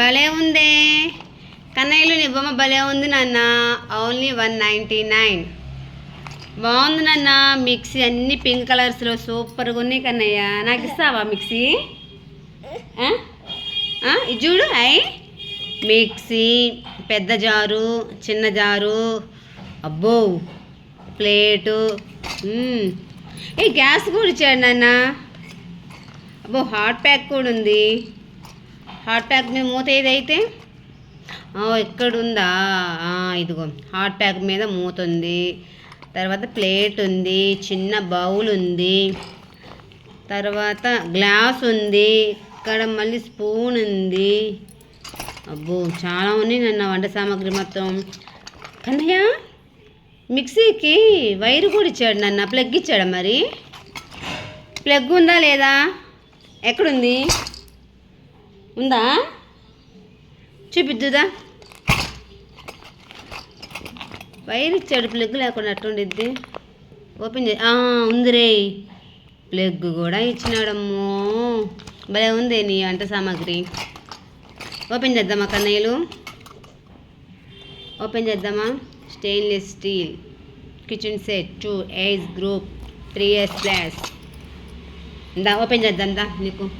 భలే ఉందే. కన్నయ్యలు నీ బొమ్మ భలే ఉంది నాన్న. ఓన్లీ వన్ నైంటీ నైన్ బాగుంది నాన్న. మిక్సీ అన్ని పింక్ కలర్స్లో సూపర్గా ఉన్నాయి కన్నయ్య. నాకు ఇస్తావా మిక్సీ? చూడు ఐ. మిక్సీ పెద్ద జారు చిన్న జారు. అబ్బో ప్లేటు. ఏ గ్యాస్ కూడా ఇచ్చాడు నాన్న. అబ్బో హాట్ ప్యాక్ కూడా ఉంది. హాట్ ప్యాక్ మీద మూత ఏదైతే? ఎక్కడుందా ఇదిగో హాట్ ప్యాక్ మీద మూత ఉంది. తర్వాత ప్లేట్ ఉంది చిన్న బౌల్ ఉంది. తర్వాత గ్లాస్ ఉంది. ఇక్కడ మళ్ళీ స్పూన్ ఉంది. అబ్బో చాలా ఉన్నాయి నన్న వంట సామాగ్రి మొత్తం. కన్నయ్య మిక్సీకి వైరు కూడా ఇచ్చాడు నన్న. ప్లగ్ ఇచ్చాడా మరి? ప్లగ్ ఉందా లేదా? ఎక్కడుంది? ఉందా? చూపిద్దుదా? వైర్ ఇచ్చాడు ప్లగ్ లేకుండా అట్టుండిద్ది. ఓపెన్ చే ఉందిరే. ప్లగ్ కూడా ఇచ్చినాడమ్మో. భలే ఉంది నీ వంట సామాగ్రి. ఓపెన్ చేద్దామా కన్నయ్యలు? ఓపెన్ చేద్దామా? Stainless steel. Kitchen set two Ace group three years plus. ఇందా ఓపెన్ చేద్దాం దా నీకు.